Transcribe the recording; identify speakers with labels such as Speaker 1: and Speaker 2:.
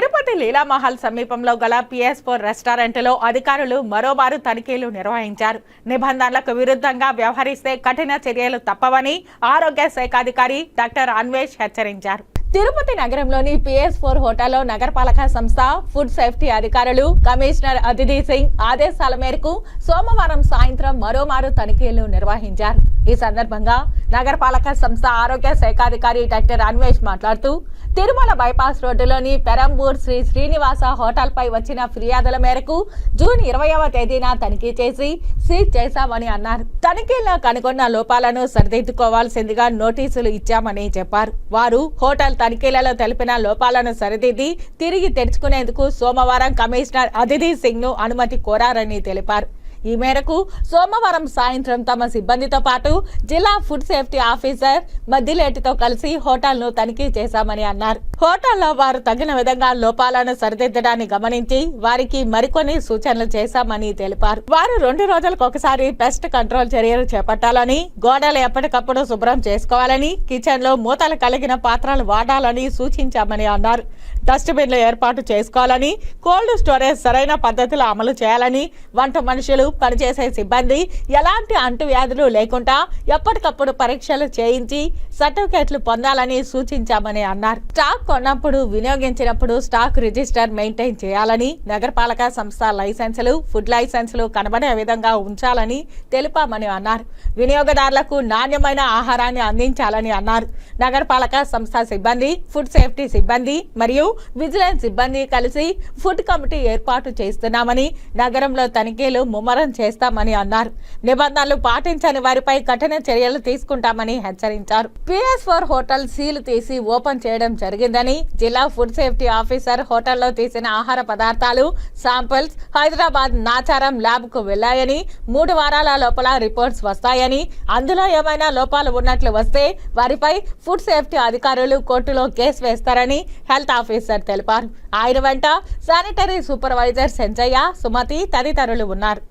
Speaker 1: తిరుపతి లీలామహల్ సమీపంలో గల PS four రెస్టారెంట్లో అధికారులు మరోమారు తనిఖీలు నిర్వహించారు. నిబంధనలకు విరుద్ధంగా వ్యవహరిస్తే కఠిన చర్యలు తప్పవని ఆరోగ్య శాఖ అధికారి డాక్టర్ అన్వేష్ హెచ్చరించారు. తిరుపతి నగరంలోని పిఎస్ ఫోర్ హోటల్లో నగరపాలక సంస్థ ఫుడ్ సేఫ్టీ అధికారులు కమిషనర్ అతిథి సింగ్ ఆదేశాల మేరకు సోమవారం సాయంత్రం మరోమారు తనిఖీలు నిర్వహించారు. ఈ సందర్భంగా నగరపాలక సంస్థ ఆరోగ్య శాఖాధికారి డాక్టర్ అన్వేష్ మాట్లాడుతూ తిరుమల బైపాస్ రోడ్డులోని పెరంబూర్ శ్రీ శ్రీనివాస హోటల్పై వచ్చిన ఫిర్యాదుల మేరకు జూన్ ఇరవైవ తేదీన తనిఖీ చేసి సీజ్ చేశామని అన్నారు. తనిఖీల్లో కనుగొన్న లోపాలను సరిదిద్దుకోవాల్సిందిగా నోటీసులు ఇచ్చామని చెప్పారు. వారు హోటల్ తనిఖీలలో తెలిపిన లోపాలను సరిదిద్ది తిరిగి తెరుచుకునేందుకు సోమవారం కమిషనర్ అదితి సింగ్ను అనుమతి కోరారని తెలిపారు. ఈ మేరకు సోమవారం సాయంత్రం తమ సిబ్బందితో పాటు జిల్లా ఫుడ్ సేఫ్టీ ఆఫీసర్ మద్దిలేటితో కలిసి హోటల్ను తనిఖీ చేశామని అన్నారు. హోటల్లో వారు తగిన విధంగా లోపాలను సరిదిద్దడాన్ని గమనించి వారికి మరికొన్ని సూచనలు చేశామని తెలిపారు. వారు రెండు రోజులకు ఒకసారి పెస్ట్ కంట్రోల్ చర్యలు చేపట్టాలని గోడలు ఎప్పటికప్పుడు శుభ్రం చేసుకోవాలని కిచెన్లో మూతలు కలిగిన పాత్రలు వాడాలని సూచించామని అన్నారు. డస్ట్బిన్లు ఏర్పాటు చేసుకోవాలని కోల్డ్ స్టోరేజ్ సరైన పద్ధతిలో అమలు చేయాలని వంట మనుషులు పనిచేసే సిబ్బంది ఎలాంటి అంటువ్యాధులు లేకుండా ఎప్పటికప్పుడు పరీక్షలు చేయించి సర్టిఫికేట్లు పొందాలని సూచించామని అన్నారు. స్టాక్ కొన్నప్పుడు వినియోగించినప్పుడు స్టాక్ రిజిస్టర్ మెయింటైన్ చేయాలని నగరపాలక సంస్థ లైసెన్సులు ఫుడ్ లైసెన్సులు కనబడే విధంగా ఉంచాలని తెలిపామని అన్నారు. వినియోగదారులకు నాణ్యమైన ఆహారాన్ని అందించాలని అన్నారు. నగరపాలక సంస్థ సిబ్బంది ఫుడ్ సేఫ్టీ సిబ్బంది మరియు విజిలెన్స్ సిబ్బంది కలిసి ఫుడ్ కమిటీ ఏర్పాటు చేస్తున్నామని నగరంలో తనిఖీలు ముమ్మర చేస్తామని అన్నారు. నిబంధనలు పాటించని వారిపై కఠిన చర్యలు తీసుకుంటామని హెచ్చరించారు. పిఎస్ ఫోర్ హోటల్ సీలు తీసి ఓపెన్ చేయడం జరిగిందని జిల్లా ఫుడ్ సేఫ్టీ ఆఫీసర్ హోటల్లో తీసిన ఆహార పదార్థాలు శాంపిల్స్ హైదరాబాద్ నాచారం ల్యాబ్కు వెళ్ళాయని మూడు వారాల లోపల రిపోర్ట్స్ వస్తాయని అందులో ఏమైనా లోపాలు ఉన్నట్లు వస్తే వారిపై ఫుడ్ సేఫ్టీ అధికారులు కోర్టులో కేసు వేస్తారని హెల్త్ ఆఫీసర్ తెలిపారు. ఆయన వెంట శానిటరీ సూపర్వైజర్ సెంచయ్య సుమతి తదితరులు ఉన్నారు.